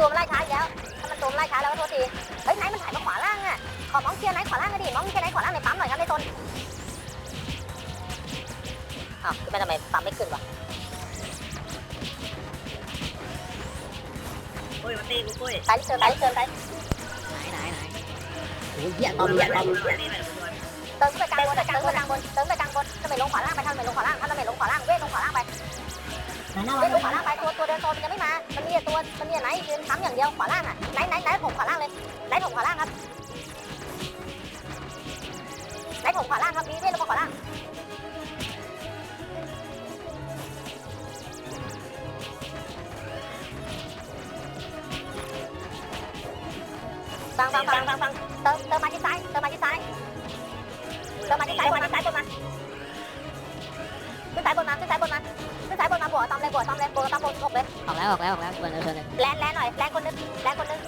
ตัวมันไล่ช้าอีกแล้ว ถ้ามันตัวมันไล่ช้าแล้วก็โทษที เฮ้ยไหนมันถ่ายมาขวาล่างอะ ขอมองเคลียร์ไหนขวาล่างกันดิมองเคลียร์ไหนขวาล่างในปั๊มหน่อยครับในโซนอ้าวขึ้นไปทำไมปั๊มไม่ขึ้นวะปุ้ยมาตีกูปุ้ยไปเชิญไปเชิญไปไหนไหนไหนโอ้ยเหี้ยตอมเหี้ยตอมตีไปกูโดนเติมขึ้นไปกลางบนเติมขึ้นไปกลางบนเติมขึ้นไปกลางบนทำไมลงขวาล่างไปทำไมลงขวาล่างทำไมลงขวาล่างเวทลงขวาล่างไป หน้าเววัทนลงขวาล่างไปตัวตัวเดินโซนมันยังไม่มา มันมีแต่ตัว มันมีแต่ไหนยืนค้ำอย่างเดียวขวาล่างอะไหนไหนไหนผมขวาล่างเลยไหนผมขวาล่างครับไหนผมขวาล่างครับมีเวทลงมาขวาล่าง ฟังฟังฟังฟังฟังเติมเติมมาที่ซ้าย เติมมาที่ซ้าย เติมมาที่ซ้ายบนมาซ้ายบนมา ขึ้นซ้ายบนมาขึ้นซ้ายบนมาขึ้น ซ้ายบนมาบวกตอมเลยบวกตอมเลยบวกตอมบวกหกเลยออกแล้วออกแล้วออกแล้ววันเชิญเลยแลนแลนหน่อยแลนคนนึงแลนคนนึง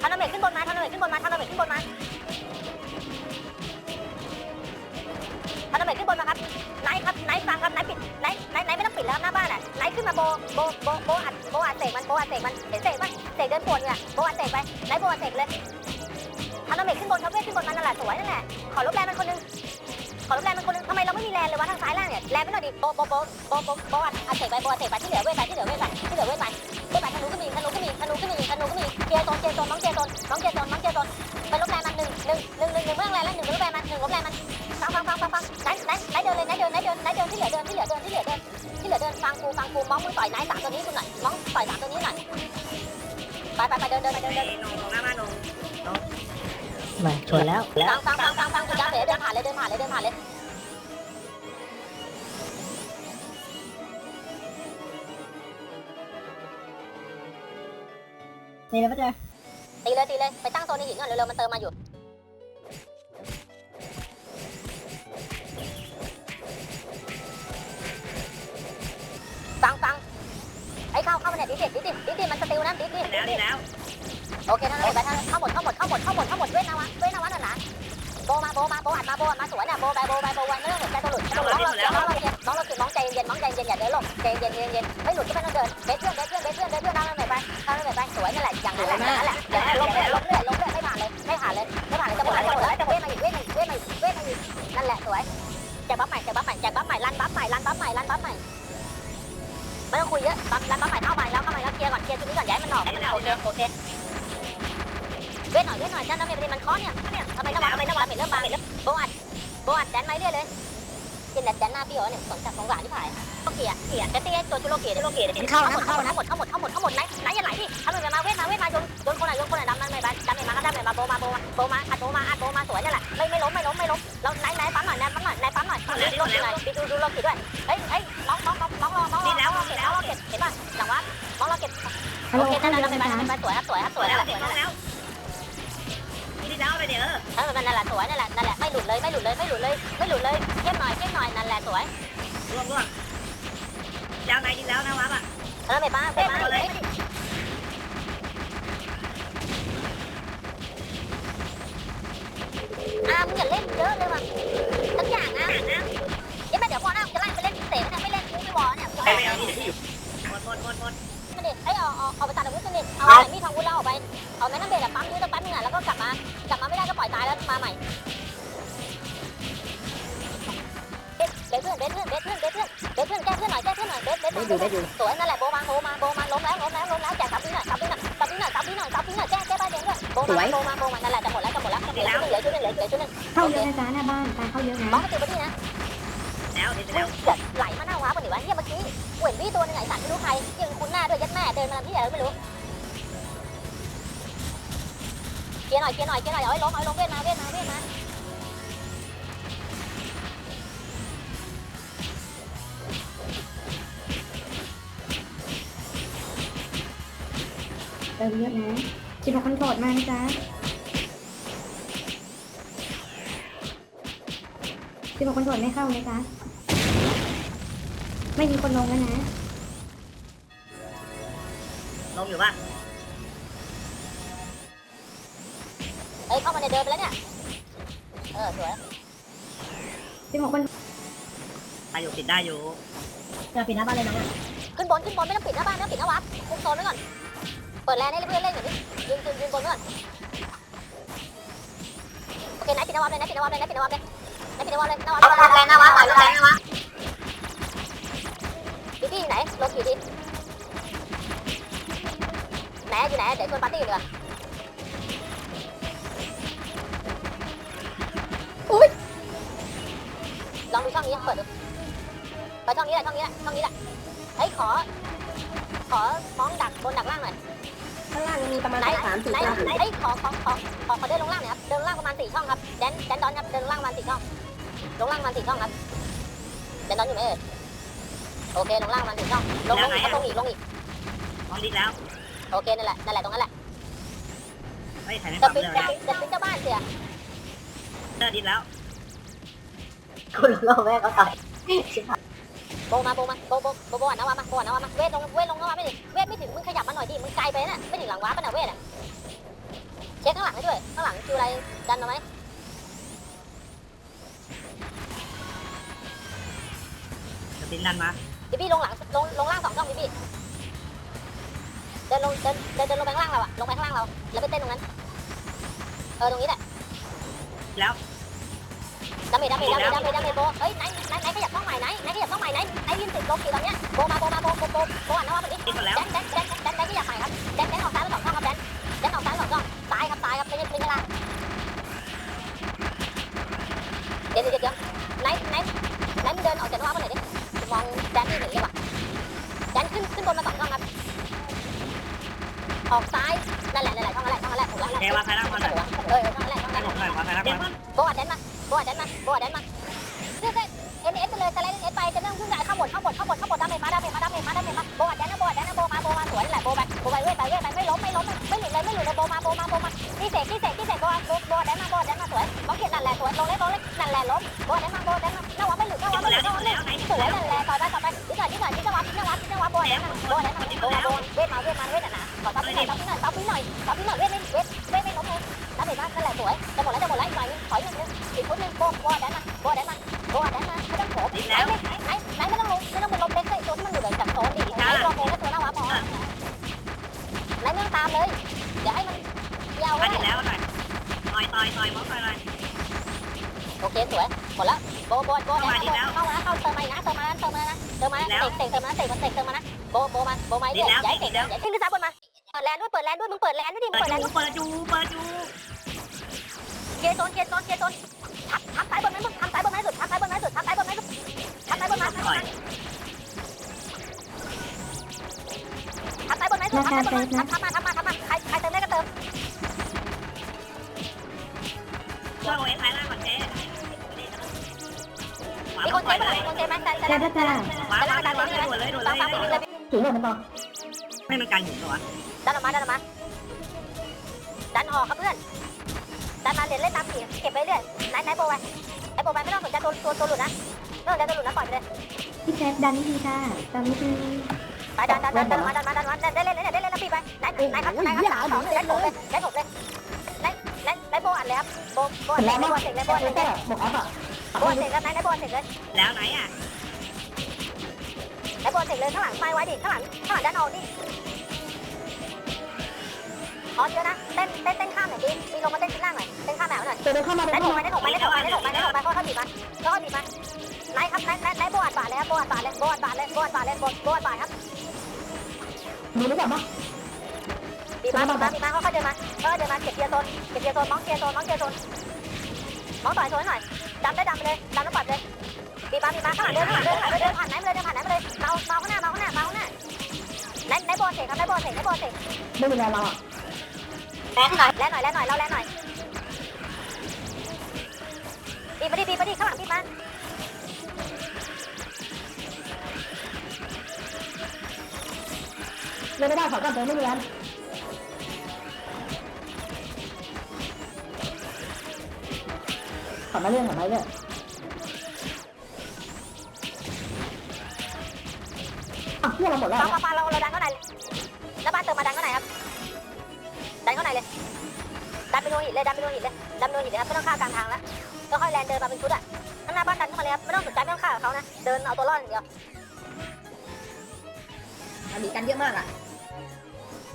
ทันดาเมจขึ้นบนมาทันดาเมจขึ้นบนมาทันดาเมจขึ้นบนมาทันดาเมจขึ้นบนมาครับไนท์ครับไนท์ฟังครับไนท์ปิดไนท์ไนท์ไนท์ไม่ต้องปิดแล้วหน้าบ้านอะไนท์ขึ้นมาโบโบโบโบอัดโบอัดเสกมันโบอัดเสกมันเห็นเสกปะเสกเดินปวดเนี่ยโบอัดเสกไปไนท์โบอัดเสกเลยทานาเมจขึ้นบนทัพเวทขึ้นบนมันนั่นแหละสวยนั่นแหละขอลบแรงมันคนนึงขอลบแรงมันคนนึงทำไมเราไม่มีแรงเลยวะทางซ้ายล่างเนี่ยแรงไม่หน่อยดิโบโบโบโบโบโบอัดอัดเตะไปโบอัดเตะไปที่เหลือเวทไปที่เหลือเวทไปที่เหลือเวทไปเวทไปธนูก็มีธนูก็มีธนูก็มีธนูก็มีเกียร์โซนเกียร์โซนน้องเกียร์โซนน้องเกียร์โซนน้องเกียร์โซนไปลบแรงมันหนึ่งหนึ่งหนึ่งหนึ่งหนึ่งเมื่อแรงแล้วหนึ่งลบแรงมันหนึ่งลบแรงมันฟังฟังฟังฟังฟังไหนไหนไหนเดินเลยไหนเดินไหนเดินไหนเดินที่เหลือเดินที่เหลือเดินที่เหลือเดินที่เหลือเดินฟังกูฟังกูมองมือต่อยไหนสามตัวนี้กูหน่อยมองต่อยสามตัวนี้หน่อยไปไปไปเดินเดินไปเดินเดินนงหน้าบ้านนงมาชนแล้วแล้วฟังฟังฟังฟังฟังคุณจ้าเดี๋ยวเดินผ่านเลยเดินผ่านเลยเดินผ่านเลย นี่เลยปะเจ๊ตีเลยตีเลยไปตั้งโซนในหินก่อนเร็วๆมันเติมมาอยู่ฟังฟังไอ้เข้าเข้ามาเนี่ยดิดิดิดิดิดิมันสติลนะดิดิแล้วดีแล้วโอเคนั่นเลยไปทางเข้าหมดเข้าหมดเข้าหมดเข้าหมดเข้าหมดเว้นนะวะเว้นนะวะนั่นนะโบมาโบมาโบอัดมาโบอัดมาสวนเนี่ยโบไปโบไปโบวันไม่ต้องสนใจตัวหลุดตัวหลุดน้องเราน้องเราเย็นน้องเราน้องใจเย็นน้องใจเย็นอย่าเดินหลบใจเย็นเย็นเย็นไม่หลุดก็ไม่ต้องเดิน โอเคโอเคเว้นหน่อยเว้นหน่อยจ้าน้ำเมย์มันเคาะเนี่ยเนี่ยทำไมน้ำมันทำไมน้ำมันเริ่มบางโบอัดโบอัดแดนไม้เรื่อยเลยกินแดนหน้าพี่เหรอเนี่ยสนจับของหวานที่ผ่านโลเกียเกียจะตีตัวจุโลเกียจุโลเกียมันเข้านะเข้าหมดเข้าหมดเข้าหมดเข้าหมดเข้าหมดไหนไหนอย่าไหลดิทำเลยมาเว้นมาเว้นมาโยนโยนคนไหนโยนคนไหนดำนั่นไม่บ้านดำไม่มาก็ดำไม่มาโบมาโบมาโบมาอัดโบมาอัดโบมาสวยนี่แหละไม่ไม่ล้มไม่ล้มไม่ล้มเราไหนไหนปั๊มหน่อยไหนปั๊มหน่อยไหนปั๊มหน่อยดูโลกีหน่อยดูดูโลกีด้วยเฮ้ยเฮ้ย โหลโอเคเข้านั่นเยแหอะละไหมไปไปจ๊ะสวยครับสวยครับสวยแล้นั่วนแหละสวยแล้นั่นแหละวดีแล้วไปเดี๋ยวเออนั่นแหละสวยนั่นแหละนั่นแหละไม่หลุดเลยไม่หลุดเลยไม่หลุดเลยไม่หลุดเลยเข้มหน่อยเข้มหน่อยนั่นแหละสวยร่วงร่วงเจ้าไหนดีแล้วนะวับอะเออไม่ป้าไม่ป้าเลยอ่ามึงอย่าเล่นเยอะเลยว่ะทั้งอย่างนะยังไม่เดี๋ยวพอหน้าจะไล่ไปเล่นเตะเนี่ยไม่เล่นกูไม่วอเนี่ยไม่ไม่เอาที่อยู่หมดหมดหมดหมด มันเด็ดไอ้เอาเอาเอาไปตัดอาวุธมันเด็ดเอาไหนมีทองวุ้นแล้วออกไปเอาแม่น้ำเบ็ดอะปั๊มยื้อตะปั๊มนึงอะแล้วก็กลับมากลับมาไม่ได้ก็ปล่อยตายแล้วมาใหม่เบสเบสเพื่อนเบสเพื่อนเบสเพื่อนเบสเพื่อนเบสเพื่อนแก้เพื่อนหน่อยแก้เพื่อนหน่อยเบสเบสได้อยู่ได้อยู่สวยนั่นแหละโบมาโบมาโบมาล้มแล้วล้มแล้วล้มแล้วแจกซับพี่หน่อยซับพี่หน่อยซับพี่หน่อยซับพี่หน่อยซับพี่หน่อยแก้แก้บ้านเองด้วยโบมาโบมาโบมานั่นแหละจะหมดแล้วจะหมดแล้วเหลือชุดนึงเหลือชุดนึงเหลือชุดนึงเข้าเยอะนะจ๊ะหน้าบ้านตายเข้าเยอะมอนะงไปตีไปที่นะแล้วดีเฮ้แล้ยวเกิดไหลมาหน้าว้าปะนี่วะเฮียเมื่อกี้เห็นพี่ตัวนึงไอ้สัตว์ไม่รู้ใครยังคุ้น หน้าด้วยยัดแม่เดินมาที่ไหนไม่รู้เกียร์หน่อยเกียร์หน่อยเกียร์หน่อยเอาไว้ล้มเอาไว้ล้มเวทมาเวทมาเวทมาเติมเยอะนะชิบะคอนโทรดมานะจ๊ะชิบะคอนโทรดไม่เข้านะจ๊ะไม่มีคนลงแล้วนะ ลงอยู่ป่ะเอ้ยเข้ามาในเดินไปแล้วเนี่ย เออสวยชิบะคนได้อยู่ปิดได้อยู่จะปิดหน้าบ้านเลยนะขึ้นบนขึ้นบนไม่ต้องปิดหน้าบ้านไม่ต้องปิดหน้าวัดคุมโซนไว้ก่อน เปิดแลนให้เพื่อนเล่นหน่อยดิยืนยืนยืนบนไว้ก่อน โอเคไหนปิดหน้าวัดเลยไหนปิดหน้าวัดเลยไหนปิดหน้าวัดเลยไหนปิดหน้าวัดเลยหน้าวัดเลยหน้าวัดหน้าวัดหน้าวัดพี่พี่อยู่ไหนลงกี่ทีไหน อยู่ไหนเดี๋ยวชวนปาร์ตี้ดีกว่าอุ้ยลองดูช่องนี้เปิดดูเปิดช่องนี้แหละช่องนี้แหละช่องนี้แหละเฮ้ยขอ ขอมองดักบนดักล่างหน่อยข้างล่างมีประมาณสามสี่ไหนตัวเฮ้ยขอขอขอขอขอเดินลงล่างหน่อยครับเดินลงล่างประมาณสี่ช่องครับแดนแดนดอนครับเดินลงล่างประมาณสี่ช่องลงล่างประมาณสี่ช่องครับแดนดอนอยู่ไหนเอ่ยโอเคลงล่างประมาณสี่ช่องลงลงอีกครับลงอีกลงอีกมองดิแล้ว โอเคนั่นแหละนั่นแหละตรงนั้นแหละเฮ้ยถ่ายไม่จะปั๊มปิดเลยจะปิดจะปิดเจ้าบ้านเสียเจอดิแล้วคุณโลแม่เขาตายโบมาโบมาโบโบโบโบอะนะวะมาโบอะนะวะมาเวทลงเวทลงนะวะไม่ดิเวทไม่ถึงมึงขยับมาหน่อยดิมึงไกลไปน่ะไม่ถึงหลังว้าป่ะน่ะเวทอะเช็คข้างหลังให้ด้วยข้างหลังคิวอะไรดันมาไหมจะปิดดันมาพี่พี่ลงหลังลงลงล่างสองช่องพี่พี่ เดินลงเดินเดินเดินลงไปข้างล่างเราอะลงไปข้างล่างเรา แล้วไปเต้นตรงนั้น เออตรงนี้แหละแล้วดาเมจดาเมจดาเมจดาเมจดาเมจโบเฮ้ยไหนไหนไหนขยับช่องใหม่ไหนไหนขยับช่องใหม่ไหนไหนยืนติดลมอยู่ตอนเนี้ยโบมาโบมาโบโบโบโบอะนะว่า อยต่อยต่อยมองต่อยหน่อยโอเคสวยหมดแล้วโบโบโบแดนมาเข้ามาเข้าเติมมานะเติมมาเติมมานะเติมมาเตะเตะเติมมาเตะมันเตะเติมมานะโบโบมาโบมาเรื่อยย้ายเตะย้ายขึ้นขึ้นซ้ายบนมาเปิดแลนด้วยเปิดแลนด้วยมึงเปิดแลนด้วยดิมึงเปิดแลนจูด้วยเปิดจูเปิดจูเกียร์โซนเกียร์โซนเกียร์โซนทับทับซ้ายบนนั้นสุดทับซ้ายบนนั้นสุดทับซ้ายบนนั้นสุดทับซ้ายบนนั้นสุดทับซ้ายบนนั้นสุดทับซ้ายบนนั้นสุดทับซ้ายบนนั้นทับมาทับมาทับมาใค จ๊ไหมแต่แต่จ้าจ้าจ้าขวาขวาขวาด่วนเลยด่วนฟัเลงฟังยไปเลยถึงหมดมันบอกให้มันกันอยู่ตัวดันออกมาดันออกมาดันออกครับเพื่อนดันมาเดี๋ยวเล่นตามผีเก็บไปเรื่อยไหนไหนโบไว้ไอ้โบไว้ไม่ต้องสนใจตัวตัวตัวหลุดนะไม่ต้องสนใจตัวหลุดนะปล่อยไปเลยพี่แจ๊คดันนี่ดีค่ะดันนี่ดีไปดันดันดันดันมาดันมาดันมาได้เล่นได้เล่นได้เล่นแล้วพี่ไปไหนไหนครับไหนครับสามสองหนึ่งได้ผมเลยได้ผมเลยไหนไหนไหนโบอัดเลยครับโบโบอัดเลยโบอัดเสกเลยโบอัดเสกเลยบอกอัพอะโบอัดเสกแล้วไหนไหนโบอัดเสกเลยแล้วไหนอะ ไหนโบอัดเสกเลยข้างหลังไฟไว้ดิข้างหลังข้างหลังดันออกดิออนเยอะนะเต้นเต้นเต้นข้ามหน่อยดิมีลงมาเต้นข้างล่างหน่อยเต้นข้ามแบบหน่อยเดินเข้ามาได้เดินถูเข้ากไหมมาได้ถูกไหมได้ถูกไหมได้ถูกไหมได้ถูกไหมค่อยๆบีบมาค่อยๆบีบมาไหนครับไหนไหนไหนโบอัดบาทเลยครับโบอัดบาทเลยโบอัดบาทเลยโบอัดบาทเลยโบโบอัดบาทครับดูรู้จักปะบีบมาบีบมาบีบมาค่อยๆเดินมาค่อยๆเดินมาเก็บเกียร์โซนเก็บเกียร์โซนมองเกียร์โซนมองเกียร์โซนมองต่อยโซนหน่อยดำได้ดำไปเลยดำแล้วปัดเลย บีบมาบีบมาข้างหลังเดินข้างหลังเดินข้างหลังเดินผ่านไหนมาเลยเดินผ่านไหนมาเลยเมาเมาข้างหน้าเมาข้างหน้าเมาข้างหน้าไหนไหนโบเสกครับไหนโบเสกไหนโบเสกไม่มีแรเราอะแรงหน่อยแรงหน่อยแรงหน่อยเราแรงหน่อยบีบมาดิบีบมาดิข้างหลังบีบมาเดินไม่ได้ขอก่อนเดินไม่มีแรงขอมาเรื่องขอมาเรื่อง พื่อนเราหมดแล้วฟังฟังฟังเราเราดันเข้าในแล้วบ้านเติมมาดันเข้าในครับ ดันเข้าในเลย ดันไปโดนหินเลยดันไปโดนหินเลยดันไปโดนหินเลยครับไม่ต้องข้ามกลางทางแล้วก็ค่อยแลนเดินมาเป็นชุดอะางหน้าบ้านดันเข้ามาเลยครับไม่ต้องสนใจไม่ต้องฆ่าเขานะ เดินเอาตัวรอดอย่างเดียวมันมีกันเยอะมากอะ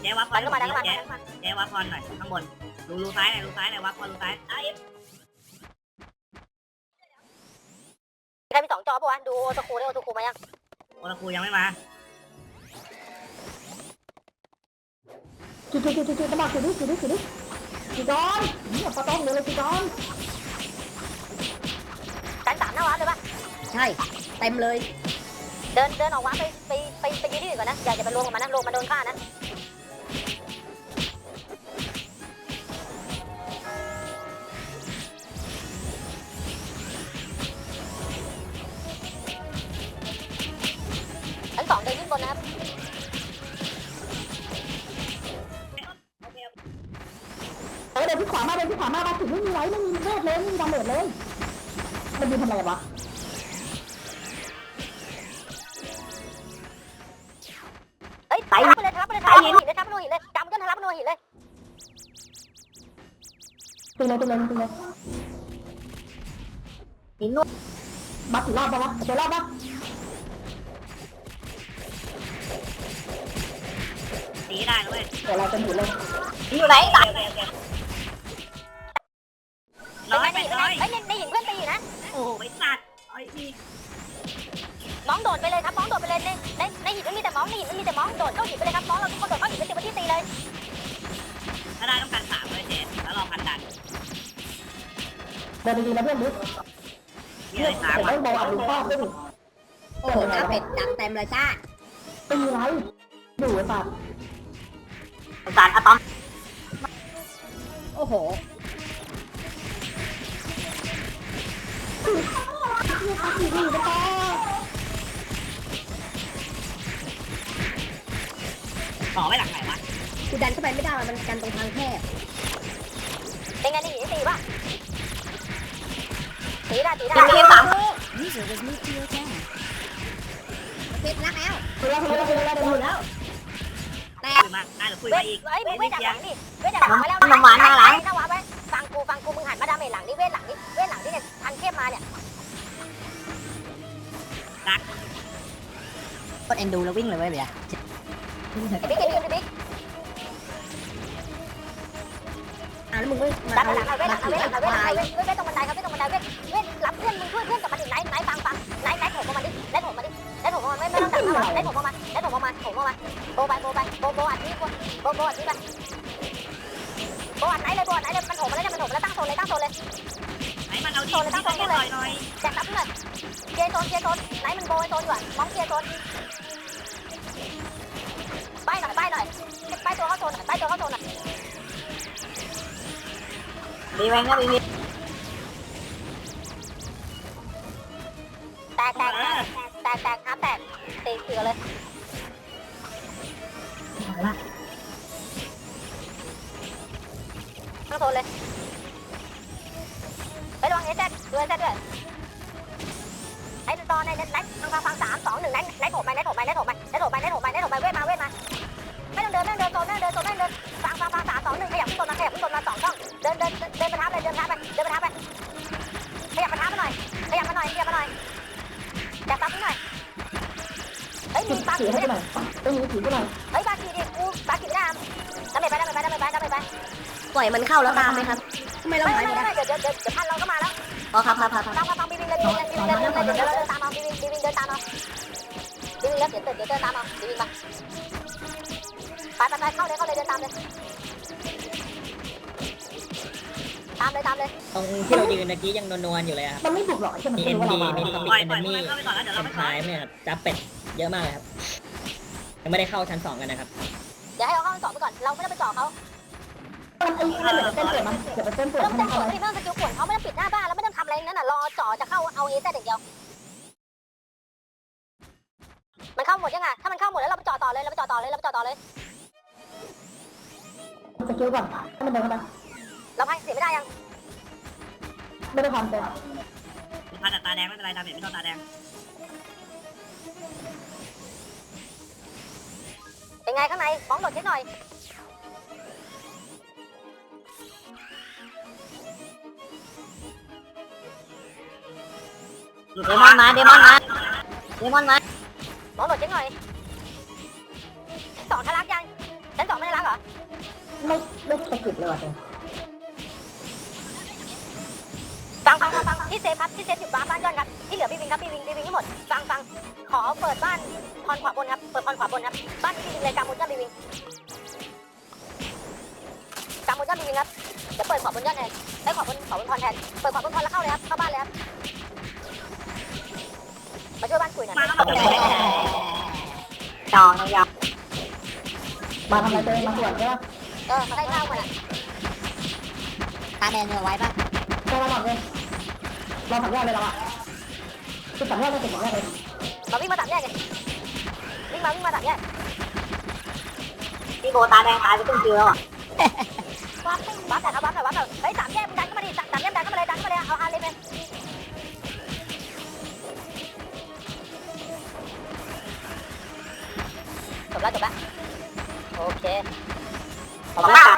เจ๊วับพดัรนเข้ามาดันเข้ามาเจ๊เจ๊วับพรหน่อยข้างบนรูรูซ้ายหน่อยรูซ้ายหน่อยวับพรรูซ้ายไอ้ใครมีสองจอปะวะดูโอตคูได้โอตคูมายังโอลาคูยังไม่มา จุดจุดจุดจุดจุดมาจุดดิจุดดิจุดดิจุดก่อนเนี่ยปะต้องเลยจุดก่อนดันสามหน้าวัดเลยปะใช่เต็มเลย เดินเดินออกวัดไปไปไปไปยืนที่อื่นก่อนนะอย่าอย่าไปรวมกับมันนะรวมมันโดนฆ่านะ เวทเลยไม่มีดาเมจเลย มันยืนทำอะไรวะเฮ้ยทะลักไปเลยทะลักไปเลยทะลักไปหินเลยทะลักไปโดนหินเลยจำจนทะลักไปโดนหินเลยตีเลยตีเลยตีเลยหินนวดบัตรรอบปะวะเดี๋ยวรอบปะตีได้เลยเดี๋ยวเราจะหยุดเลยอยู่ไหนตัดโอเคโอเคเป็นน้อยไงไปในหินน้อย เฮ้ยในในหินเพื่อนตีอยู่นะ โอ้โหไอ้สัตว์ไอ้นี่มองโดดไปเลยครับมองโดดไปเลยในในในหินไม่มีแต่มองในหินไม่มีแต่มองโดดเข้าหินไปเลยครับมองเราทุกคนโดดเข้าหินไปเต็มที่ตีเลย ถ้าได้ต้องการสามเลยเจ๊แล้วรอพันดันเดินดีๆนะเพื่อนดิมีเพื่อะอนไรสามเดี๋ยวอะต้องบอกอะดูข้อด้วยดิโอ้โหหน้าเป็ดดังเต็มเลยจ้าไม่มีไรอยู่ไอ้สัตว์สารอะตอมโอ้โห ต่อไว้หลังไหนวะกูดันเข้าไปไม่ได้มันกันตรงทางแคบเป็นไงในหินตีป่ะตีได้ตีได้เกมสาม User was moved to your channel. เป็ดรักแล้วคือแล้วคือแล้วคือแล้วคือแล้วแต่คุยมาได้หรือคุยเวมาทอีกเอ้ยเวเวททนิจากดหเดียวลังนี่เวทจากหลังมาแล้วน้ำหวานหน้าหลังหน้าหวานไปฟัง กูฟังกูมึงหันมาดาเมจหลังนี่เวทหลังนี่เวทหลังนี่เนี่ยทันเข้มมาเนี่ยกดเอ็นดูแล้ววิ่งเลยเว้ยเบียร์ไอ้บิ๊กไอ้บิ๊กไอ้บิ๊กอะแล้วมึงก็มาดันเอาหลังเอาเวทหลังเอามาเวทหลังเอาเวทหลังตายเอาเวทเวทตรงบันไดครับเวทตรงบันไดเวทเวทรับเพื่อนมึงช่วยเพื่อนกับมันดิไหนไหนฟังฟังไหนไหนโถมมาดิไหนโถมมาดิไหนโถมมาไม่ไม่ต้องจับมาไหนโถมมาไหนโถมมาโถมมาโบไปโบไปโบโบอัดนี่กูโบโบอัดนี่ไปโบอัดไหนเลยโบอัดไหนเลยมันโถมมาแล้วเนี่ยมันโถมมาแล้วตั้งโซนเลยตั้งโซนเลยไหนมันเอาดิมันต้องแค่ต่อยหน่อยแจกรับหน่อยเคลียร์โซนเคลียร์โซนไหนมันโบยโซนอยู่อะมองเคลียร์โซนไปหน่อยไปหน่อยไปตัวเข้าโซนหน่อยไปตัวเข้าโซนหน่อยมีแวงนะมีมีแตกแตกแตกแตกแตกครับแตกตีเสือเลย นเลยไประวังเอเซดดูเอเซดด้วยไอ้ตอนในไหนฟังฟังฟังสามสองหนึ่งไหนไหนโถมไปไหนโถมไปไหนโถมไปไหนโถมไปไหนโถมไปไหนโถมไปเว้ยมาเว้ยมาไม่ต้องเดินไม่ต้องเดินโซนไม่ต้องเดินโซนไม่ต้องเดินฟังฟังฟังสามสองหนึ่งขยับขึ้นโซนมาขยับขึ้นโซนมาสองช่องเดินเดินเดินไปทับเลยเดินทับไปเดินไปทับไปขยับมาทับมาหน่อยขยับมาหน่อยขยับมาหน่อยจับตับหน่อยเฮ้ยมีปลาถืขีอดให้ไหมกูหน่อยต้องมีถือกูหน่อย ปล่อยมันเข้าแล้วตามไหมครับทำไมเราไม่หายไม่ไปได้ไม่เดี๋ยวเดี๋ยวเดี๋ยวพันเราก็มาแล้วอ๋อครับครับครับครับตามมาตามบีวิงเลยบีวิงเลยบีวิงเลยบีวิงเลยเดี๋ยวเราเดินตามเอาบีวิงบีวิงเดินตามเอาบีวิงแล้วเดี๋ยวเดี๋ยวเดินตามเอาบีวิงมาไปไปไปเข้าเลยเข้าเลยเดินตามเลยตามเลยตามเลยตรงที่เรายืนเมื่อกี้ยังนวลๆอยู่เลยอะครับมันไม่ถูกหรอกใช่ไหมมีคือว่า ND เรามีมาคอมปล่อยเอนปล่อยมี่มันเข้าไปก่อนแล้วเดี๋ยวเราไปสุดต่อท้ายยเนี่ยครับจับเป็ดเยอะมากเลยครับยังไม่ได้เข้าชั้นสองกันนะครับเดี๋ยวให้เขาเข้าสองไปก่อนเราไม่ต้องไปจ่อเขา มันไอ้ไอ้เหลือเส้นเปิดมันเดี๋ยวเป็นเส้นเปิไม่ดต้องมันเต้นเข้าสวนไปไม่ต้องสกิลขวนเขาไม่ต้องปิดหน้าบ้านแล้วไม่ต้องทำอะไรนั่นน่ะรอจ่อจะเข้าเอาเอเซอย่างเดียว มันเข้าหมดยังไงถ้ามันเข้าหมดแล้วเราไปจ่อต่อเลยเราไปจ่อต่อเลยเราไปจ่อต่อเลยสกิลก่อนให้มันเดินเข้าไปเราพังเสียไม่ได้ยังไม่ได้ความเต็มพันตาแดงไม่เป็นไรดาเมจไม่ต้องตาแดงเป็นไงข้างในฟ้องหลดเช็คหน่อย เดมอนมาเดมอนมาเดมอนมามองโดดชิ้นหน่อยชั้นสองทะลักยังชั้นสองไม่ได้ลักเหรอไม่ไม่สะกิดเลยว่ะฟังฟังฟังฟังที่เซฟครับที่เซฟอยู่บ้านบ้านยอดครับที่เหลือพี่วิงครับพี่วิงพี่วิงทั้งหมดฟังฟังขอเปิดบ้านพรขวาบนครับเปิดพรขวาบนครับบ้านพี่วิงเลยกางบนยอดพี่วิงกางบนยอดพี่วิงครับเดี๋ยวเปิดขวาบนยอดแทนได้ขวาบนขวาบนพรแทนเปิดขวาบนพรแล้วเข้าเลยครับเข้าบ้านเลยครับ มาช่วยบ้านคุยหน่อยมาแล้วมาแล้วจองยาวมาทำอะไรเจอมาตรวจใช่ปะเออเขาได้ข้าวมาอะตาแดงเอาไว้ป่ะเจอมาหมดเลยเราถังแรกเลยเราอะคือถังแรกเลยเป็นถังแรกเลยเราวิ่งมาตัดแยกเลยวิ่งมาวิ่งมาตัดแยกพี่โบตาแดงตายไปครึ่งคิวแล้วอะวับวับแต่ครับวับแต่วับแต่เฮ้ยสามแยกมึงดันเข้ามาดิสามแยกดันเข้ามาเลยดันเข้ามาเลยเอาฮาเลยไหม แล้วจบแล้วโอเคขอบคุณมาก